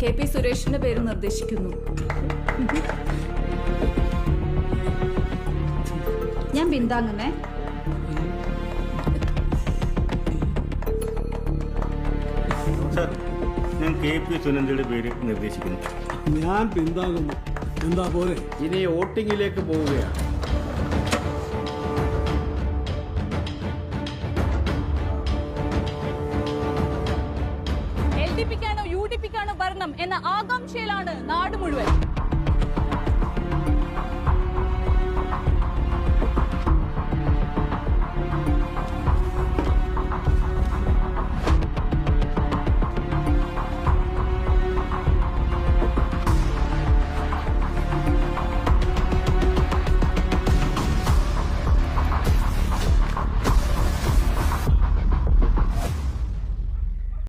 K P സുരേഷിന്റെ പേര് നിർദ്ദേശിക്കുന്നു. ഞാൻ പിന്താങ്ങുന്നേ. ഞാൻ കെ പി സുനന്ദയുടെ പേര് നിർദ്ദേശിക്കുന്നു. ഞാൻ പിന്താങ്ങുന്നു. എന്താ പോലെ ഇനി വോട്ടിങ്ങിലേക്ക് പോവുകയാണ്. എൽ എന്ന ആകാംക്ഷയിലാണ് നാട് മുഴുവൻ.